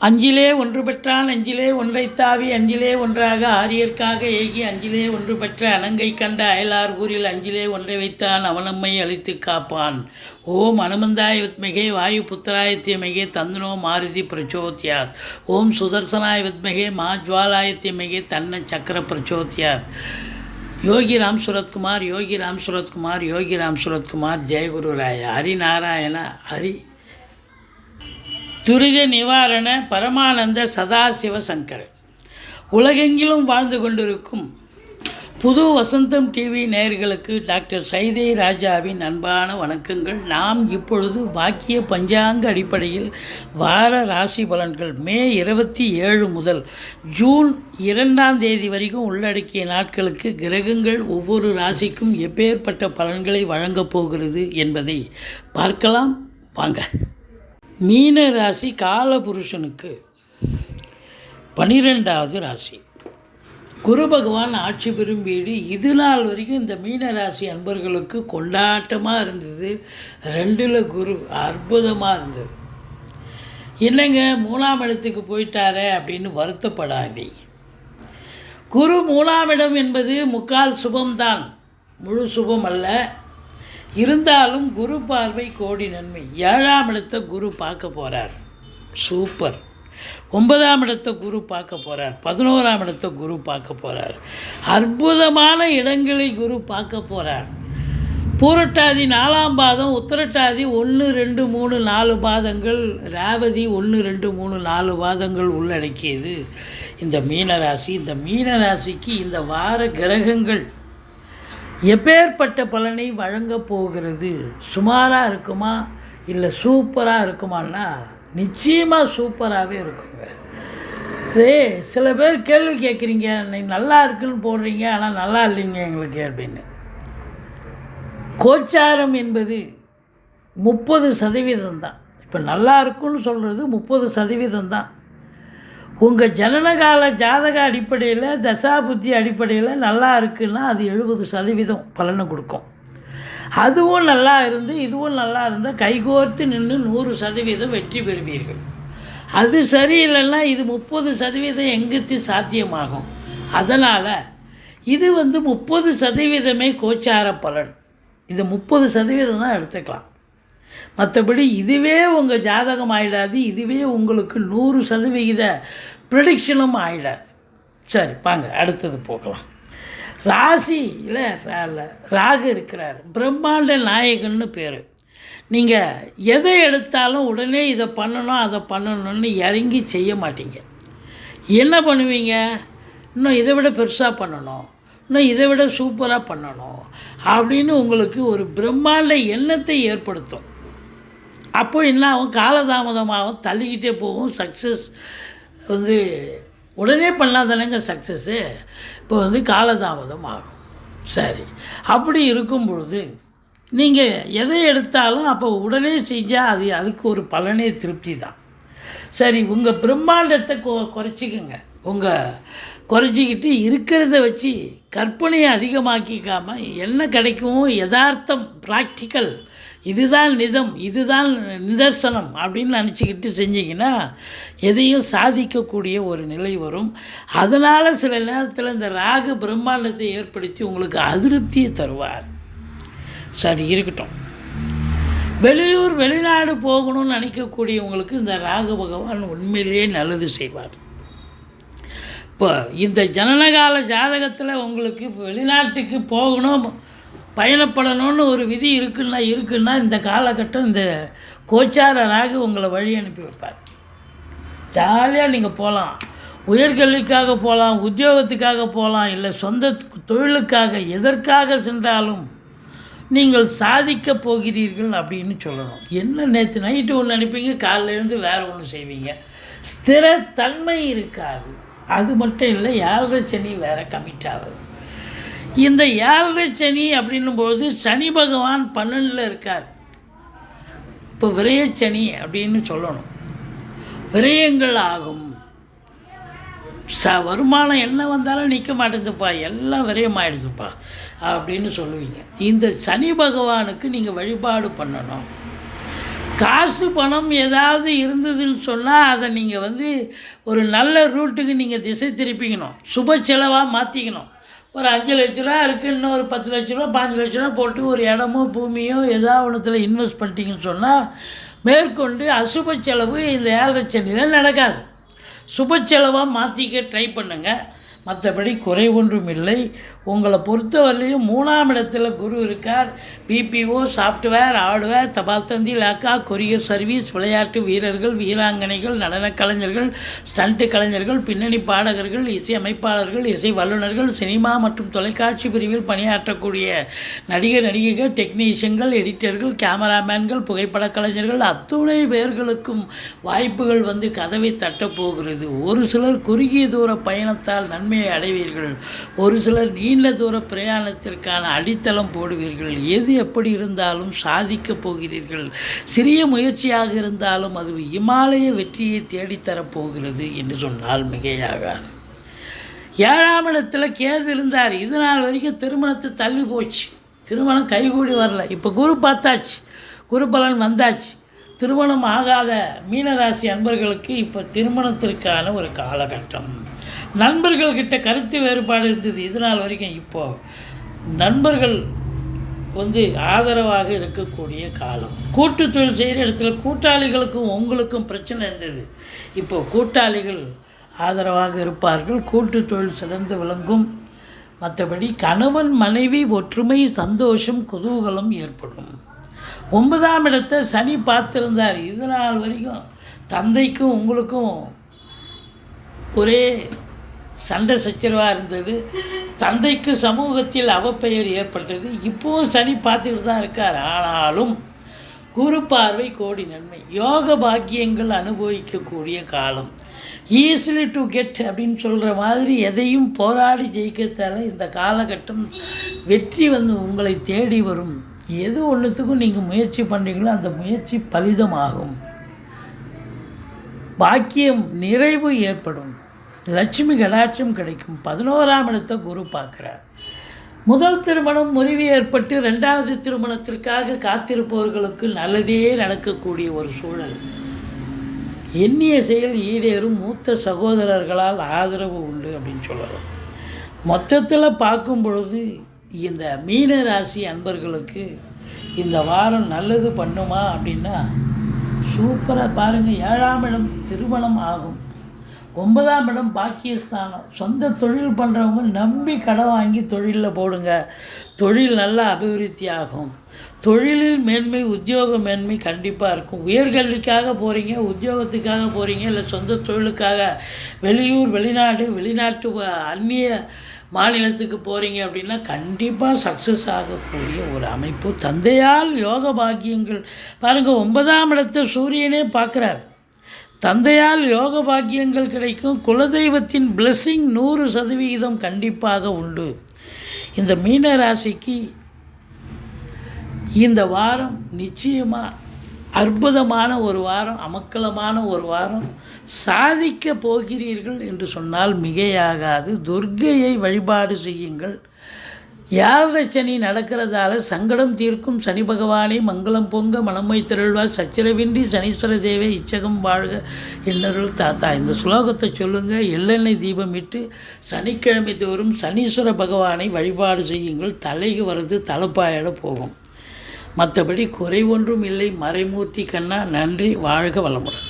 அஞ்சிலே ஒன்று பெற்றான் அஞ்சிலே ஒன்றைத்தாவி அஞ்சிலே ஒன்றாக ஆரியர்க்காக ஏகி அஞ்சிலே ஒன்று பெற்ற அனங்கை கண்ட அயலார் ஊரில் அஞ்சிலே ஒன்றை வைத்தான் அவனம்மை அழித்து காப்பான். ஓம் அனுமந்தாய வித்மகே வாயு புத்திராயத்தியமகே தந்தனோ மாருதி பிரச்சோத்யாத். ஓம் சுதர்சனாய வித்மகே மா ஜுவாலாயத்தியமகே தன்ன சக்கர பிரச்சோத்யாத். யோகி ராம் சுரத்குமார் யோகி ராம் சுரத்குமார் யோகி ராம் சுரத்குமார் ஜெயகுரு ராய. ஹரிநாராயண ஹரி துரித நிவாரண பரமானந்த சதாசிவ சங்கர். உலகெங்கிலும் வாழ்ந்து கொண்டிருக்கும் புது வசந்தம் டிவி நேயர்களுக்கு டாக்டர் சைதை ராஜாவின் அன்பான வணக்கங்கள். நாம் இப்பொழுது வாக்கிய பஞ்சாங்க அடிப்படையில் வார ராசி பலன்கள் மே இருபத்தி ஏழு முதல் ஜூன் இரண்டாம் தேதி வரைக்கும் உள்ளடக்கிய நாட்களுக்கு கிரகங்கள் ஒவ்வொரு ராசிக்கும் எப்பேற்பட்ட பலன்களை வழங்கப் போகிறது என்பதை பார்க்கலாம். வாங்க. மீன ராசி காலபுருஷனுக்கு பனிரெண்டாவது ராசி. குரு பகவான் ஆட்சி பெறும் வீடு. இது நாள் வரைக்கும் இந்த மீன ராசி அன்பர்களுக்கு கொண்டாட்டமாக இருந்தது. ரெண்டில் குரு அற்புதமாக இருந்தது. என்னங்க மூணாம் இடத்துக்கு போயிட்டாரே அப்படின்னு வருத்தப்படாதே. குரு மூணாம் இடம் என்பது முக்கால் சுபம்தான். முழு சுபம் அல்ல. இருந்தாலும் குரு பார்வை கோடி நன்மை. ஏழாம் இடத்தை குரு பார்க்க போகிறார் சூப்பர் ஒன்பதாம் இடத்தை குரு பார்க்க போகிறார் பதினோராம் இடத்தை குரு பார்க்க போகிறார் அற்புதமான இடங்களை குரு பார்க்க போகிறார் பூரட்டாதி நாலாம் பாதம் உத்திரட்டாதி ஒன்று ரெண்டு மூணு நாலு பாதங்கள் ரேவதி ஒன்று ரெண்டு மூணு நாலு பாதங்கள் உள்ளடக்கியது. இந்த மீனராசி இந்த மீனராசிக்கு இந்த வார கிரகங்கள் எப்பேற்பட்ட பலனை வழங்கப் போகிறது? சுமாராக இருக்குமா? இல்லை சூப்பராக இருக்குமான்னா நிச்சயமாக சூப்பராகவே இருக்குங்க. இதே சில பேர் கேள்வி கேட்குறீங்க நீங்கள் நல்லா இருக்குன்னு போடுறீங்க ஆனால் நல்லா இல்லைங்க எங்களுக்கு அப்படின்னு. கோச்சாரம் என்பது முப்பது சதவீதம் தான் இப்போ நல்லா இருக்குன்னு சொல்கிறது முப்பது சதவீதம் தான் உங்கள் ஜனனகால ஜாதக அடிப்படையில் தசாபுத்தி அடிப்படையில் நல்லா இருக்குன்னா அது எழுபது சதவீதம் பலனை கொடுக்கும். அதுவும் நல்லா இருந்து இதுவும் நல்லா இருந்தால் கைகோர்த்து நின்று நூறு சதவீதம் வெற்றி பெறுவீர்கள். அது சரியில்லைன்னா இது முப்பது சதவீதம் எங்குத்து சாத்தியமாகும். அதனால் இது வந்து முப்பது சதவீதமே கோச்சார பலன். இந்த முப்பது சதவீதம் தான் எடுத்துக்கலாம். மற்றபடி இதுவே உங்கள் ஜாதகம் ஆகிடாது இதுவே உங்களுக்கு நூறு சதவிகித ப்ரிடிக்ஷனும் ஆகிடாது சரி வாங்க அடுத்தது போகலாம். ராசியில் ராகு இருக்கிறார். பிரம்மாண்ட நாயகன்னு பேர். நீங்கள் எதை எடுத்தாலும் உடனே இதை பண்ணணும் அதை பண்ணணும்னு இறங்கி செய்ய மாட்டீங்க. என்ன பண்ணுவீங்க? இன்னும் இதை விட பெருசாக பண்ணணும் இன்னும் இதை விட சூப்பராக பண்ணணும் அப்படின்னு உங்களுக்கு ஒரு பிரம்மாண்ட எண்ணத்தை ஏற்படுத்தும். அப்போ என்ன ஆகும்? காலதாமதமாகும் தள்ளிக்கிட்டே போகும் சக்ஸஸ் வந்து உடனே பண்ணாதானேங்க சக்ஸஸ்ஸு இப்போ வந்து காலதாமதம் ஆகும். சரி. அப்படி இருக்கும் பொழுது நீங்கள் எதை எடுத்தாலும் அப்போ உடனே செஞ்சால் அது அதுக்கு ஒரு பலனே திருப்தி தான். சரி உங்கள் பிரம்மாண்டத்தை கொ குறைச்சிக்கோங்க. உங்கள் குறைச்சிக்கிட்டு இருக்கிறத வச்சு கற்பனையை அதிகமாக்கிக்காமல் என்ன கிடைக்கும் யதார்த்தம் ப்ராக்டிக்கல் இதுதான் நிதம் இதுதான் நிதர்சனம் அப்படின்னு நினச்சிக்கிட்டு செஞ்சிங்கன்னா எதையும் சாதிக்கக்கூடிய ஒரு நிலை வரும். அதனால் சில நேரத்தில் இந்த ராக பிரம்மாண்டத்தை ஏற்படுத்தி உங்களுக்கு அதிருப்தியை தருவார். சரி இருக்கட்டும். வெளியூர் வெளிநாடு போகணும்னு நினைக்கக்கூடியவங்களுக்கு இந்த ராக பகவான் உண்மையிலேயே நல்லது செய்வார். இப்போ இந்த ஜனனகால ஜாதகத்தில் உங்களுக்கு வெளிநாட்டுக்கு போகணும் பயணப்படணும்னு ஒரு விதி இருக்குன்னா இருக்குன்னா இந்த காலகட்டம் இந்த கோச்சார ராகு உங்களை வழி அனுப்பி வைப்பார். ஜாலியாக நீங்கள் போகலாம் உயர்கல்விக்காக போகலாம் உத்தியோகத்துக்காக போகலாம் இல்லை சொந்த தொழிலுக்காக எதற்காக சென்றாலும் நீங்கள் சாதிக்க போகிறீர்கள் அப்படின்னு சொல்லணும். என்ன நேற்று நைட்டு ஒன்று நினைப்பீங்க காலைல இருந்து வேறு ஒன்று செய்வீங்க. ஸ்திரத்தன்மை இருக்காது. அது மட்டும் இல்லை ஏழரை சனி வேறு கமிட் ஆகுது. இந்த ஏழரை சனி அப்படின்னும்போது சனி பகவான் பன்னெண்டில் இருக்கார். இப்போ விரயச்சனி அப்படின்னு சொல்லணும். விரயங்கள் ஆகும். ச வருமானம் என்ன வந்தாலும் நிற்க மாட்டேங்குதுப்பா. எல்லாம் விரயமாயிடுதுப்பா அப்படின்னு சொல்லுவீங்க. இந்த சனி பகவானுக்கு நீங்கள் வழிபாடு பண்ணணும். காசு பணம் ஏதாவது இருந்ததுன்னு சொன்னால் அதை நீங்கள் வந்து ஒரு நல்ல ரூட்டுக்கு நீங்கள் திசை திருப்பிக்கணும். சுப செலவாக மாற்றிக்கணும் ஒரு அஞ்சு லட்ச ரூபா இருக்குது இன்னும் ஒரு பத்து லட்ச ரூபா பாஞ்சு லட்ச ரூபா போட்டு ஒரு இடமோ பூமியோ ஏதாவது ஒன்றுத்தில் இன்வெஸ்ட் பண்ணிட்டீங்கன்னு சொன்னால் மேற்கொண்டு அசுப செலவு இந்த ஏழரை சனியில் நடக்காது. சுப செலவாக மாற்றிக்க ட்ரை பண்ணுங்கள் மற்றபடி குறை ஒன்றும் இல்லை. உங்களை பொறுத்தவரையிலையும் மூணாம் இடத்துல குரு இருக்கார். பிபிஓ சாஃப்ட்வேர் ஹார்ட்வேர் தபால் தந்தி லேக்கா கொரியர் சர்வீஸ் விளையாட்டு வீரர்கள் வீராங்கனைகள் நடனக் கலைஞர்கள் ஸ்டண்ட் கலைஞர்கள் பின்னணி பாடகர்கள் இசை அமைப்பாளர்கள் இசை வல்லுநர்கள் சினிமா மற்றும் தொலைக்காட்சி பிரிவில் பணியாற்றக்கூடிய நடிகர் நடிகைகள் டெக்னீஷியன்கள் எடிட்டர்கள் கேமராமேன்கள் புகைப்பட கலைஞர்கள் அத்துணை பேர்களுக்கும் வாய்ப்புகள் வந்து கதவை தட்டப்போகிறது ஒரு சிலர் குறுகிய தூர பயணத்தால் நன்மையை அடைவீர்கள். ஒரு சிலர் நீண்ட தூர பிரயாணத்திற்கான அடித்தளம் போடுவீர்கள். எது எப்படி இருந்தாலும் சாதிக்கப் போகிறீர்கள். சிறிய முயற்சியாக இருந்தாலும் அது இமாலய வெற்றியை தேடித்தரப் போகிறது என்று சொன்னால் மிகையாகாது. ஏழாம் இடத்தில் கேது இருந்தார். இது நாள் வரைக்கும் திருமணத்தை தள்ளி போச்சு. திருமணம் கைகூடி வரல. இப்போ குரு பார்த்தாச்சு. குரு பலன் வந்தாச்சு. திருமணம் ஆகாத மீனராசி அன்பர்களுக்கு இப்போ திருமணத்திற்கான ஒரு காலகட்டம். நண்பர்கள்கிட்ட கருத்து வேறுபாடு இருந்தது இது நாள் வரைக்கும் இப்போ நண்பர்கள் வந்து ஆதரவாக இருக்கக்கூடிய காலம். கூட்டு தொழில் செய்கிற இடத்துல கூட்டாளிகளுக்கும் உங்களுக்கும் பிரச்சனை இருந்தது. இப்போ கூட்டாளிகள் ஆதரவாக இருப்பார்கள். கூட்டு தொழில் சிறந்து விளங்கும். மற்றபடி கணவன் மனைவி ஒற்றுமை சந்தோஷம் குதூகலம் ஏற்படும். ஒன்பதாம் இடத்தை சனி பார்த்துருந்தார். இது நாள் வரைக்கும் தந்தைக்கும் உங்களுக்கும் ஒரே சண்டை சச்சரவாக இருந்தது. தந்தைக்கு சமூகத்தில் அவப்பெயர் ஏற்பட்டது. இப்போவும் சனி பார்த்துக்கிட்டு தான் இருக்கார். ஆனாலும் குரு பார்வை கோடி நன்மை. யோக பாக்கியங்கள் அனுபவிக்கக்கூடிய காலம். ஈஸிலி டு கெட் அப்படின்னு சொல்கிற மாதிரி எதையும் போராடி ஜெயிக்கத்தால இந்த காலகட்டம் வெற்றி வந்து உங்களை தேடி வரும். எது ஒன்றுத்துக்கும் நீங்கள் முயற்சி பண்ணுறீங்களோ அந்த முயற்சி பலிதமாகும். பாக்கியம் நிறைவு ஏற்படும். லட்சுமி கடாட்சம் கிடைக்கும். பதினோராம் இடத்தை குரு பார்க்குறார். முதல் திருமணம் முறிவு ஏற்பட்டு ரெண்டாவது திருமணத்திற்காக காத்திருப்பவர்களுக்கு நல்லதே நடக்கக்கூடிய ஒரு சூழல். எண்ணிய செயல் ஈடேறும் மூத்த சகோதரர்களால் ஆதரவு உண்டு அப்படின்னு சொல்லலாம். மொத்தத்தில் பார்க்கும் பொழுது இந்த மீன ராசி அன்பர்களுக்கு இந்த வாரம் நல்லது பண்ணுமா அப்படின்னா சூப்பராக பாருங்கள் ஏழாம் இடம் திருமணம் ஆகும். ஒன்பதாம் இடம் பாக்கியஸ்தானம். சொந்த தொழில் பண்ணுறவங்க நம்பி கடன் வாங்கி தொழிலில் போடுங்க. தொழில் நல்லா அபிவிருத்தி ஆகும் தொழிலில் மேன்மை உத்தியோக மேன்மை கண்டிப்பாக இருக்கும். உயர்கல்விக்காக போகிறீங்க உத்தியோகத்துக்காக போகிறீங்க இல்லை சொந்த தொழிலுக்காக வெளியூர் வெளிநாடு வெளிநாட்டு அந்நிய மாநிலத்துக்கு போகிறீங்க அப்படின்னா கண்டிப்பாக சக்ஸஸ் ஆகக்கூடிய ஒரு அமைப்பு. தந்தையால் யோக பாக்கியங்கள். பாருங்கள் ஒன்பதாம் இடத்தை சூரியனே பார்க்குறார். தந்தையால் யோக பாக்கியங்கள் கிடைக்கும். குலதெய்வத்தின் பிளெஸ்ஸிங் நூறு சதவிகிதம் கண்டிப்பாக உண்டு. இந்த மீன ராசிக்கு இந்த வாரம் நிச்சயமாக அற்புதமான ஒரு வாரம் அமக்கலமான ஒரு வாரம். சாதிக்க போகிறீர்கள் என்று சொன்னால் மிகையாகாது. துர்க்கையை வழிபாடு செய்யுங்கள். யாழரை சனி நடக்கிறதால சங்கடம் தீர்க்கும்? சனி பகவானே மங்களம் பொங்க மனமை திரள்வார் சச்சரவின்றி சனீஸ்வர தேவே இச்சகம் வாழ்க. இன்னருள் தாத்தா இந்த ஸ்லோகத்தை சொல்லுங்கள் எள்ளெண்ணெய் தீபம் இட்டு சனிக்கிழமை தோறும் சனீஸ்வர பகவானை வழிபாடு செய்யுங்கள். தலைக்கு வர்றது தலைப்பாயிட போகும். மற்றபடி குறை ஒன்றும் இல்லை. மறைமூர்த்தி கண்ணா நன்றி. வாழ்க வளமுடன்.